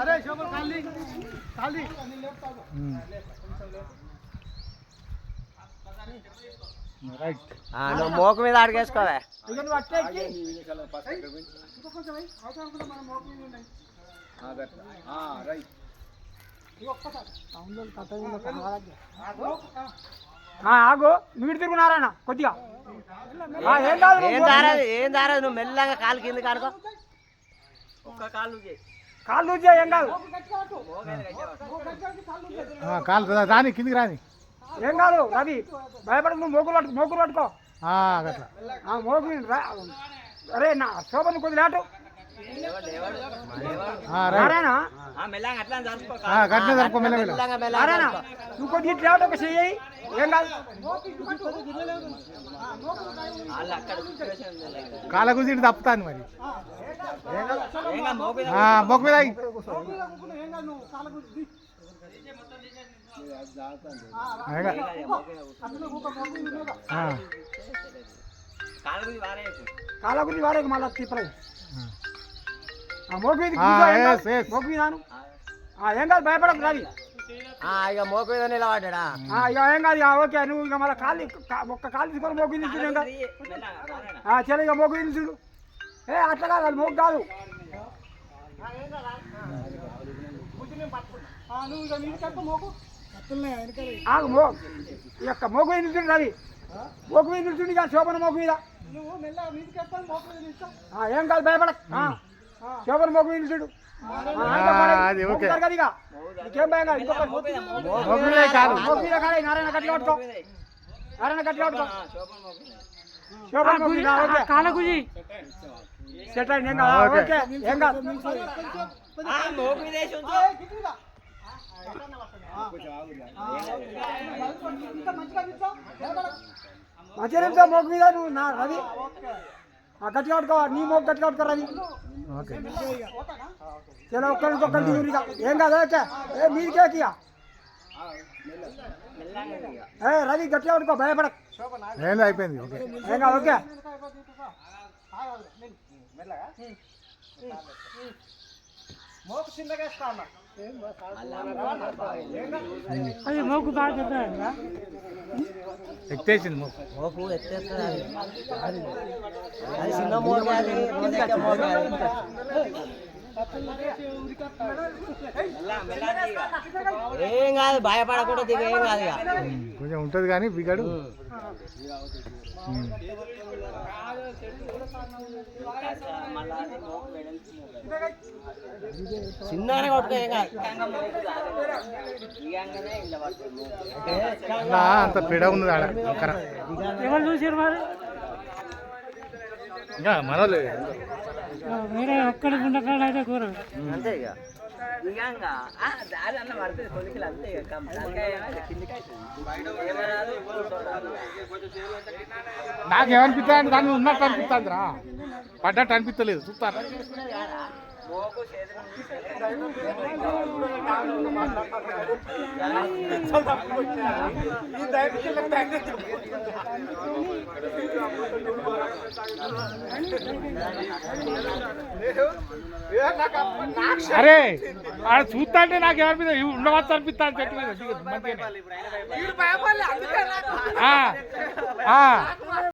అరే శోభన్ ఖాళీ ఖాళీ రైట్ నువ్వు మోకు మీద అడిగేసుకోవే ఇక ఆగు. నువ్వు ఇటు తిరుగు నారాయణ కొద్దిగా. ఆ, ఏం కాదు నువ్వు? ఏం దారదు ఏం దారదు నువ్వు మెల్లగా కాలు కింద కానుకో. ఒక్క కాలు కాళ్ళు లూజ్ ఏం కాదు? కాలు రాని కిందికి రాని. ఏం కాదు రవి భయపడకు నువ్వు మోకులు పట్టుకో మోకులు పట్టుకో. ఆ, గట్ల ఆ మోకు రా- అరే నా శోభను కొద్ది లేటు ఆ, రైట్ నారాయణ మెల్లగా అట్లా జరుపుకో ఆ, గట్లనే జరుపుకో మెల్లమెల్ల మెల్లగా నారాయణ మెల్లగా నువ్వు కొద్ది ఇటు లేటు ఒక చెయ్యి ఏం కాదు వాళ్ళు అక్కడ కూర్చోబెట్టారు మెల్లగా. కాళ్ళ గురించి ఇటు తప్పుతాను మరి ఏంగా మోకు మీద ఆ, మొక్క మీద అయ్యి. అదేగా. ఆ, కాలు మీద వారేయకు. కాళ్ళ గురించి వాడే మళ్ళీ తిప్పలేదు ఆ మోకు మీద ఆ, కూర్చో, ఏం కాదు. మోకు మీద ఆను. ఆ, ఏం కాదు భయపడకు ఆ, ఇక మోకు మీద నిలబడ్డా? ఆ, ఇక ఏం కాదు ఇక ఓకే నువ్వు ఇక మళ్ళీ కాళ్ళు కా- ఒక్క కాలు తీసుకొని మోకు మీద నిల్చుడు ఏం కాదు. ఆ, చలో ఇక మోకు మీద నిల్చుడు. ఏ అట్లా కాదు అది మోకు కాదు. ఆగు మో. ఈ యొక్క మోకు మీద నిల్చుడు రవి మోకు మీద నిల్చుండి ఇక శోభన మోకు మీద. ఆ, ఏం కాదు భయపడక్. ఆ, శోభన మీద నిల్చుడు అది ఓకే. ఇక. భయం కాదు. ఇంకొక కాదు. కాదు. నారాయణ గట్టిగా పట్టుకో. నారాయణ గట్టిగా పట్టుకో. శోభన మోకు మీద, ఓకే. సెట్ అయింది. ఏం కాదు. ఓకే. ఓకే. ఏం కాదు. మోకు మీద వేసి ఉంచు. మంచిగా నిమిషం మోకు మీద? నువ్వు నా రవి. గట్టిగా పట్టుకో నీ మోకు గట్టిగా పట్టుకో రవి ఓకే చలో ఒక్కరి నుంచి ఒక్కరి దిగురు ఇక. ఏం కాదు ఓకే ఏ మీదికే ఇక ఏ రవి గట్టిగా పట్టుకో భయపడక్ ఏం లేదు, అయిపోయింది ఓకే ఏం కాదు ఓకే ఎక్కేసింది మొక్క మోకు ఎత్తేస్తుంది అది. అది అది. మెల్ల దిగ. ఏం కాదు భయపడకుండా దిగ ఏం కాదు ఇక. కొంచెం ఉంటుంది కానీ బిగాడు. చిన్నగానే కొట్టుకో ఏం కాదు అలా అంత పిడ అక్కర ఎవరు చూసారు మరి? ఇంకా మనోళ్ళు. వేరే ఒక్కడి గుండకాడ అయితే కూర అంతే ఇక. ఆ, దారి అన్న పడుతుంది కొలికలు అంతే. నాకేమనిపిస్తుంది దాన్ని ఉన్నట్టు అనిపిస్తుంది రా పడ్డట్టు అనిపించలేదు చూస్తాను చేతులు అరే ఆడ చూస్తా అంటే నాకు ఏమనిపిస్తుంది ఉండవచ్చు అనిపిస్తుంది చెట్టు మీద.